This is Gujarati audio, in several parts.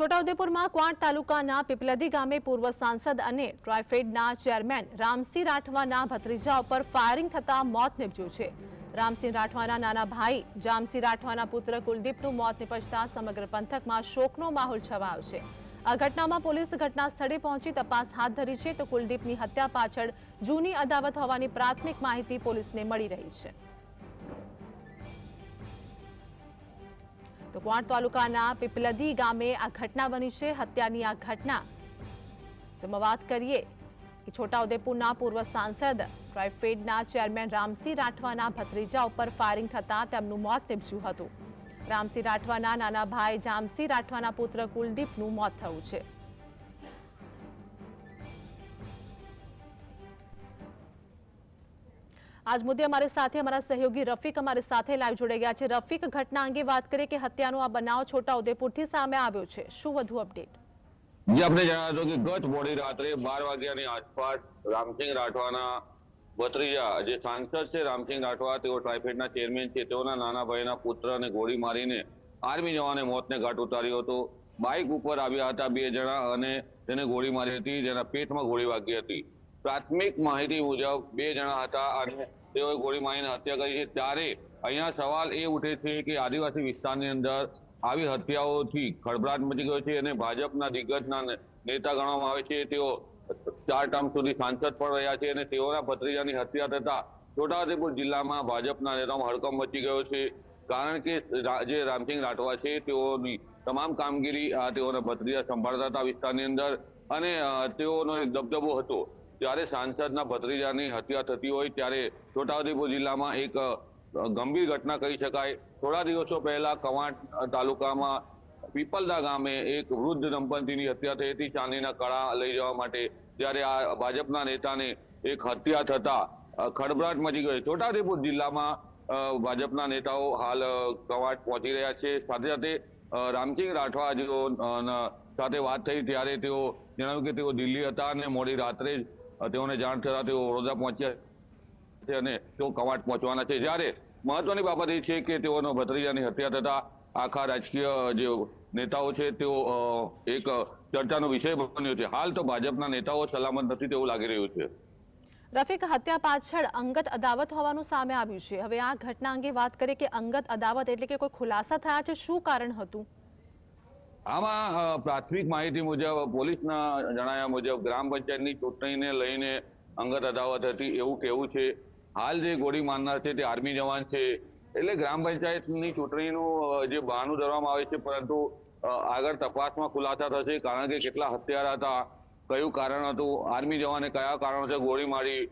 છોટાઉદેપુરમાં ક્વાંટ તાલુકાના પીપલદી ગામે પૂર્વ સાંસદ અને ટ્રાયફેડના ચેરમેન રામસિંહ રાઠવાના ભત્રીજા ઉપર ફાયરિંગ થતા મોત નીપજ્યું છે. રામસિંહ રાઠવાના નાના ભાઈ જામસિંહ રાઠવાના પુત્ર કુલદીપનું મોત નીપજતા સમગ્ર પંથકમાં શોકનો માહોલ છવાયો છે. આ ઘટનામાં પોલીસ ઘટના સ્થળે પહોંચી તપાસ હાથ ધરી છે તો કુલદીપની હત્યા પાછળ જૂની અદાવત હોવાની પ્રાથમિક માહિતી પોલીસને મળી રહી છે. તો ક્વાંટ તાલુકાના પીપલદી ગામે આ ઘટના બની છે. હત્યાની આ ઘટના. જેમાં વાત કરીએ કે છોટાઉદેપુરના પૂર્વ સાંસદ ટ્રાઇફેડના ચેરમેન રામસિંહ રાઠવાના ભત્રીજા ઉપર ફાયરિંગ થતાં તેમનું મોત નીપજ્યું હતું. રામસિંહ રાઠવાના નાના ભાઈ જામસિંહ રાઠવાના પુત્ર કુલદીપનું મોત થયું છે. આજ મુદ્દે અમારી સાથે અમારા સહયોગી રફીક અમારી સાથે લાઈવ જોડાઈ ગયા છે. રફીક, ઘટના અંગે વાત કરીએ કે હત્યાનો આ બનાવ છોટા ઉદેપુરથી સામે આવ્યો છે. શું વધુ અપડેટ જે, આપણે જણાવ્યું હતું કે ગત મોડી રાત્રે બાર વાગ્યાની આસપાસ રામસિંહ રાઠવાના ભત્રીજા જે સાંસદ છે રામસિંહ રાઠવા, તેઓ ટ્રાઇફેડના ચેરમેન છે. તેઓના નાના ભાઈના પુત્રને ગોળી મારીને આર્મી જવાને મોતને ઘાટ ઉતાર્યો હતો. બાઇક ઉપર આવ્યા હતા બે જણા અને તેને ગોળી મારી હતી, જેના પેટમાં ગોળી વાગી હતી. પ્રાથમિક માહિતી મુજબ બે જણા હતા અને તેઓએ ગોળી મારીને હત્યા કરી છે. ત્યારે અહીંયા સવાલ એ ઉઠે છે કે આદિવાસી વિસ્તારની અંદર આવી હત્યાઓથી ખળભળાટ મચી ગયો છે અને ભાજપના દિગ્ગજના નેતા ગણવામાં આવે છે. તેઓ ચાર ટર્મ સુધી સાંસદ પણ રહ્યા છે અને તેઓના ભત્રીજાની હત્યા થતા છોટાઉદેપુર જિલ્લામાં ભાજપના નેતાઓમાં હડકંપ મચી ગયો છે. કારણ કે જે રામસિંહ રાઠવા છે, તેઓની તમામ કામગીરી તેઓના ભત્રીજા સંભાળતા હતા વિસ્તારની અંદર અને તેઓનો એક દબદબો હતો. ત્યારે સાંસદના ભત્રીજાની હત્યા થતી હોય ત્યારે છોટાઉદેપુર જિલ્લામાં એક ગંભીર ઘટના કહી શકાય. થોડા દિવસો પહેલા કવાંટ તાલુકામાં પીપલદા ગામે એક વૃદ્ધ દંપતીની હત્યા થઈ હતી. ચાંદીના કળા લઈ જવા માટે ત્યારે આ ભાજપના નેતાને એક હત્યા થતા ખળભળાટ મચી ગઈ. છોટાઉદેપુર જિલ્લામાં ભાજપના નેતાઓ હાલ કવાંટ પહોંચી રહ્યા છે. સાથે સાથે રામસિંહ રાઠવા જેઓ સાથે વાત થઈ ત્યારે તેઓ જણાવ્યું કે તેઓ દિલ્હી હતા અને મોડી રાત્રે જ તેઓને જાણ થતા તેઓ વડોદરા પહોંચ્યા છે અને તેઓ કવાટ પહોંચવાના છે. જ્યારે મહત્વની બાબત એ છે કે તેઓનો ભત્રીજાની હત્યા થતા આખા રાજકીય જે નેતાઓ છે તેઓ એક ચર્ચાનો વિષય બન્યો છે. હાલ તો ભાજપના નેતાઓ સલામત નથી તેવું લાગી રહ્યું છે. રફીક, હત્યા પાછળ અંગત અદાવત હોવાનું સામે આવ્યું છે. હવે આ ઘટના અંગે વાત કરીએ કે અંગત અદાવત એટલે કે કોઈ ખુલાસા થયા છે? શું કારણ હતું? આમાં પ્રાથમિક માહિતી મુજબ, પોલીસના જણાવ્યા મુજબ ગ્રામ પંચાયતની ચૂંટણીને લઈને અંગત અદાવત હતી. એવું કહેવું છે. હાલ જે ગોળી મારનાર છે તે આર્મી જવાન છે. એટલે ગ્રામ પંચાયતની ચૂંટણીનું જે બહાનું ધરવામાં આવે છે, પરંતુ આગળ તપાસમાં ખુલાસા થશે કારણ કે કેટલા હત્યારા હતા, કયું કારણ હતું, આર્મી જવાને કયા કારણોસર ગોળી મારી.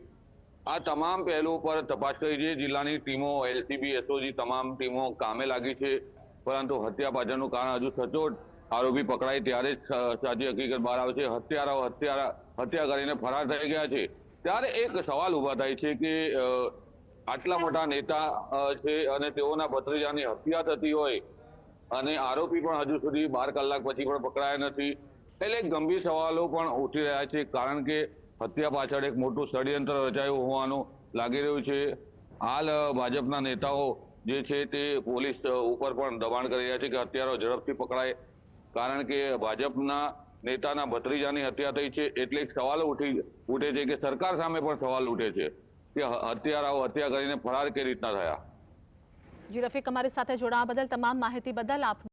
આ તમામ પહેલું પર તપાસ કરી છે. જિલ્લાની ટીમો, એલસીબી, એસઓજી, તમામ ટીમો કામે લાગી છે. પરંતુ હત્યા પાછળનું કારણ હજુ સચોટ આરોપી પકડાય ત્યારે જ સાચી હકીકત બહાર આવે છે. હત્યારાઓ હત્યારા, હત્યા કરીને ફરાર થઈ ગયા છે. ત્યારે એક સવાલ ઊભા થાય છે કે આટલા મોટા નેતા છે અને તેઓના ભત્રીજાની હત્યા થતી હોય અને આરોપી પણ હજુ સુધી બાર કલાક પછી પણ પકડાયા નથી, એટલે ગંભીર સવાલો પણ ઉઠી રહ્યા છે. કારણ કે હત્યા પાછળ એક મોટું ષડયંત્ર રચાયું હોવાનું લાગી રહ્યું છે. હાલ ભાજપના નેતાઓ જે છે તે પોલીસ ઉપર પણ દબાણ કરી રહ્યા છે કે હત્યારો ઝડપથી પકડાય. કારણ કે ભાજપના નેતાના ભત્રીજાની હત્યા થઈ છે એટલે એક સવાલો ઉઠી, ઉઠે છે કે સરકાર સામે પણ સવાલ ઉઠે છે કે હત્યારાઓ હત્યા કરીને ફરાર કઈ રીતના થયા? જી, રફીક, અમારી સાથે જોડાવા બદલ તમામ માહિતી બદલ આપનો